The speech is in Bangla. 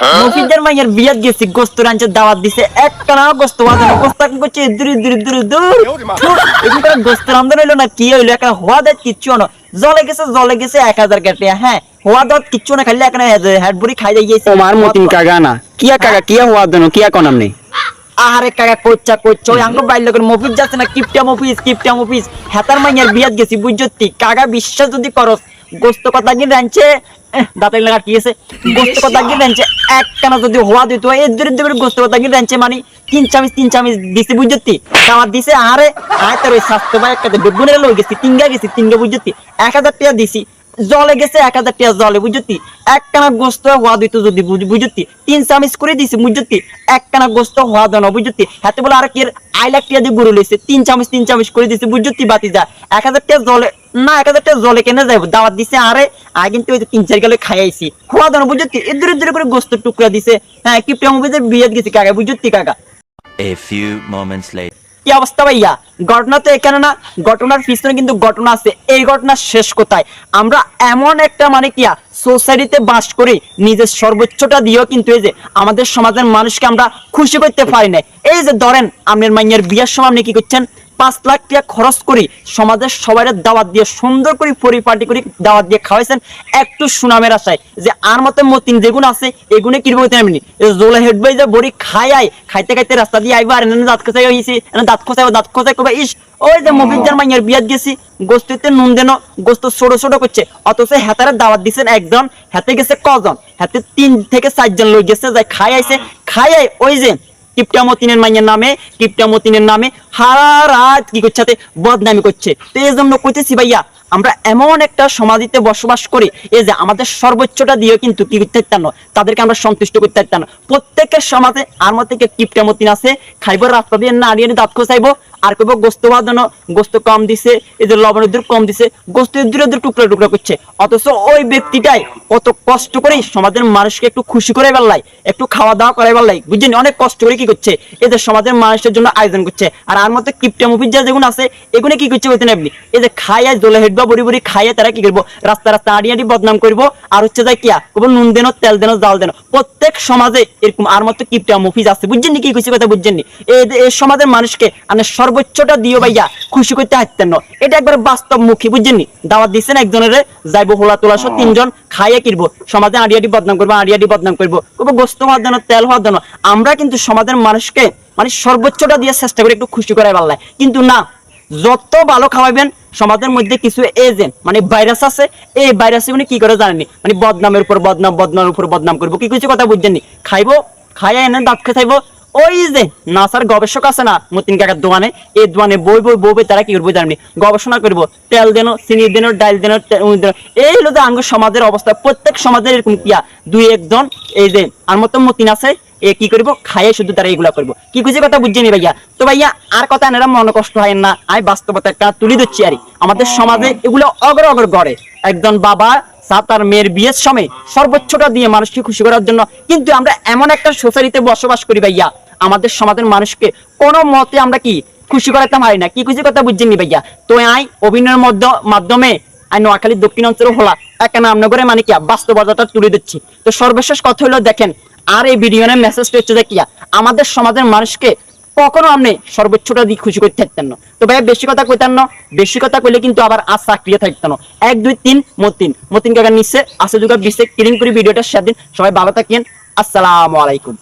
মফিজের মাইয়ের বিয়াত গেছি গোস্ত রাঞ্চে দাওয়াত দিছে এক কানা গোস্ত বাজানো গোস্ত কি করছে দূরে দূরে দূরে দূর এখানকার গোস্ত রান্ধন হইল না কি হইল একটা হওয়া দেয় কিচ্ছু না জলে গেছে জলে গেছে এক হাজার কেটে হ্যাঁ হওয়া দাওয়াত কিচ্ছু না খাইলে এখানে হ্যাড বুড়ি খাই যাইছে তোমার মতিন কাকা না কিয়া কাকা কিয়া হওয়ার জন্য কিয়া কোন আমনি আরে কাকা কোচ্চা কোচ্চা ওই আঙ্গ বাইর লোকের মফিজ যাচ্ছে না কিপটা মফিজ কিপটা মফিজ হেতার মাইয়ার বিয়াত গেছি বুঝতি কাকা বিশ্বাস যদি করস গোস্ত কথা কি রাঞ্চে দাঁতের লাগা কি আছে গোস্ত কথা কি রাঞ্চে এক কানা যদি হওয়া দিত এই দূরে দূরে গোস্ত কথা কিন্তু রাঞ্চে মানে তিন চামিচ তিন চামিচ দিছি বুঝতি? খাওয়া দিছে আরে আয় তার ওই স্বাস্থ্য ভাই একটা বেগুনের লই গেছি তিনগা গেছি, তিনগা বুঝতি। এক হাজার টাকা দিছি। জলে গেছে, এক হাজার টিয়া জলে বুঝতি এক কানা গোস্ত হওয়া দিত যদি, বুঝ- বুঝতি তিন চামিচ করে দিছি বুঝতি এক কানা গোস্ত হওয়া দেন বুঝতি হাতে বলে আর কি আই লাখ টাকা দিয়ে গুরু লইছে, তিন চামিচ তিন চামিচ করে দিছি বুঝতি বাতি যা এক হাজার টিয়া জলে, না, এক হাজার টিয়া জলে কেনে যাইব? দাওয়াত দিছে আরে আই কিন্তু ওই তিন চার গেলে খাইছি হওয়া দেন বুঝতি এদের এদের করে গোস্ত টুকরা দিছে। হ্যাঁ কি প্রেম বিয়ে গেছি কাকা বুঝতি কাকা? A few moments later. কি অবস্থা ভাইয়া? ঘটনা তো এখানে না, ঘটনার পিছনে কিন্তু ঘটনা আছে। এই ঘটনা শেষ কোথায়? আমরা এমন একটা মানে কিয়া সোসাইটিতে বাস করি, নিজের সর্বোচ্চটা দিয়েও কিন্তু এই যে আমাদের সমাজের মানুষকে আমরা খুশি করতে পারি না এই যে ধরেন আপনার মাইয়ের বিয়ের সময় আপনি কি করছেন? পাঁচ লাখ টাকা খরচ করি সমাজের সবাই দাওয়াত দিয়ে সুন্দর করে পরিপাটি করে দাওয়াত দিয়ে খাওয়াইছেন একটু সুনামের আশায় যে আর মতো মতিন যেগুলো আছে কীরকম হইতে এমনি জোলে হেড বাই যে বড়ি খাই আই খাইতে খাইতে রাস্তা দিয়ে আইবা আর এনে দাঁত খোঁচাই হইছি এনে দাঁত খোঁচাই দাঁত খোঁচাই কবে ইস ওই যে মফিজার মাইয়ার বিয়াত গেছি গোস্তিতে নুন দেন গোস্ত ছোট ছোট করছে অথচ হেতারে দাওয়াত দিছেন একজন হাতে গেছে কজন হাতে তিন থেকে চারজন লোক গেছে যাই খাই আইছে খাই আই ওই যে কিপটা মতিনের মাইয়ের নামে কিপটা মতিনের নামে হারা রাত কি করছে বদনামি করছে। তো এই জন্য কইতেছি ভাইয়া আমরা এমন একটা সমাধিতে বসবাস করি, এই যে আমাদের সর্বোচ্চটা দিয়ে কিন্তু কি করতে পারতাম না তাদেরকে আমরা সন্তুষ্ট করতে পারতাম না প্রত্যেকের সমাজে আর মধ্যে কিপটা মতিন আছে, খাইব রাস্তা দিয়ে নাড়িয়ে দাঁত খোঁচাইবো, আর কইব গোস্ত বাঁধানো গোস্ত কম দিছে, এই যে লবণ দূর কম দিছে, গোস্ত দূরে দূরে টুকরো টুকরো করছে। অথচ ওই ব্যক্তিটাই কত কষ্ট করে সমাজের মানুষকে একটু খুশি করে বেল্লাই একটু খাওয়া দাওয়া করে বেল্লাই বুঝছেন? অনেক কষ্ট করে কি করছে? এই যে সমাজের মানুষের জন্য আয়োজন করছে। আর আর মতো কিপটা মুভির যা যেগুলো আছে এগুলো কি করছে বলতেন আপনি? এই যে খাই খাইয়া জলে হেডবা বড়ি বড়ি খাইয়া তারা কি করব রাস্তা রাস্তা আড়ি আড়ি বদনাম করব আর হচ্ছে যায় কিয়া? কব নুন দেন তেল দেন জাল দেন প্রত্যেক সমাজে এরকম আর মতো কিপটা মুভিজ আছে? বুঝছেন নি কি কইছে কথা বুঝছেন নি? এই সমাজের মানুষকে মানে সর্বোচ্চটা দিও ভাইয়া খুশি করতে হাঁটতেন না। এটা একবার বাস্তব মুখী বুঝছেন নি? দাওয়াত দিচ্ছেন একজনের যাইবো হোলা তোলা সহ তিনজন খাইয়ে কিনবো সমাজে আড়িয়াটি বদনাম করব আড়ি আড়ি বদনাম করব। কবে গোস্ত হওয়ার জন্য তেল হওয়ার জন্য। আমরা কিন্তু সমাজের মানুষকে মানে সর্বোচ্চটা দিয়ে চেষ্টা করি একটু খুশি করাই পারলাই কিন্তু না যত ভালো খাওয়াবেন সমাজের মধ্যে কিছু এজেন্ট মানে ভাইরাস আছে, এই ভাইরাস উনি কি করে জানেনি মানে বদনামের উপর বদনাম, বদনামের উপর বদনাম করব। কি কিছু কথা বুঝছেন নি? খাইবো, খাইয়া এনে দাঁত খেয়ে খাইবো ওই যে নাসার গবেষক আছে না, মতিন কাকার দোকানে, এই দোকানে বই বই বই তারা কি করব জাননি গবেষণা করব। তেল দেন, চিনি দেন, ডাল দেন এই হলো যে আঙ্গ সমাজের অবস্থা। প্রত্যেক সমাজের এরকম কিয়া দুই একজন, এই যে, আর মতো মতিন আছে এ কি করব? খাইয়ে শুধু তারা এগুলা করব। কি খুশি কথা বুঝছেনি ভাইয়া? তো ভাইয়া আর কথা এনারা মনে কষ্ট হয় না। আমি বাস্তবতা একটা তুলি দিচ্ছি আর। আমাদের সমাজে এগুলো অগর অগর গড়ে। একজন বাবা তার মেয়ের বিয়ের সময় সর্বোচ্চটা দিয়ে মানুষকে খুশি করার জন্য কিন্তু আমরা এমন একটা সোসাইটিতে বসবাস করি ভাইয়া। আমাদের সমাজের মানুষকে কোনো মতে আমরা কি খুশি করাতে পারি না। কি খুশি কথা বুঝছেন ভাইয়া? তো আই অভিনয়ের মধ্য মাধ্যমে আই নোয়াখালী দক্ষিণ অঞ্চলে হলা একটা নামনগরে মানে কি বাস্তবতাটা তুলে দিচ্ছি তো সর্বশেষ কথা হলো দেখেন আর এই ভিডিওর মেসেজটা হচ্ছে যে কিয়া? আমাদের সমাজের মানুষকে কখনো আপনি সর্বোচ্চটা দিয়ে খুশি করতে থাকতেন না। তো ভাইয়া বেশি কথা কইতেন না, বেশি কথা কইলে কিন্তু আবার আর চাকরিয়ে থাকতেন এক, দুই, তিন, মতিন। মতিন কাকার নিচে আছে দুটো বিশে ক্লিন করে ভিডিওটা শেয়ার দিন। সবাই ভালো থাকেন। আসসালামু আলাইকুম।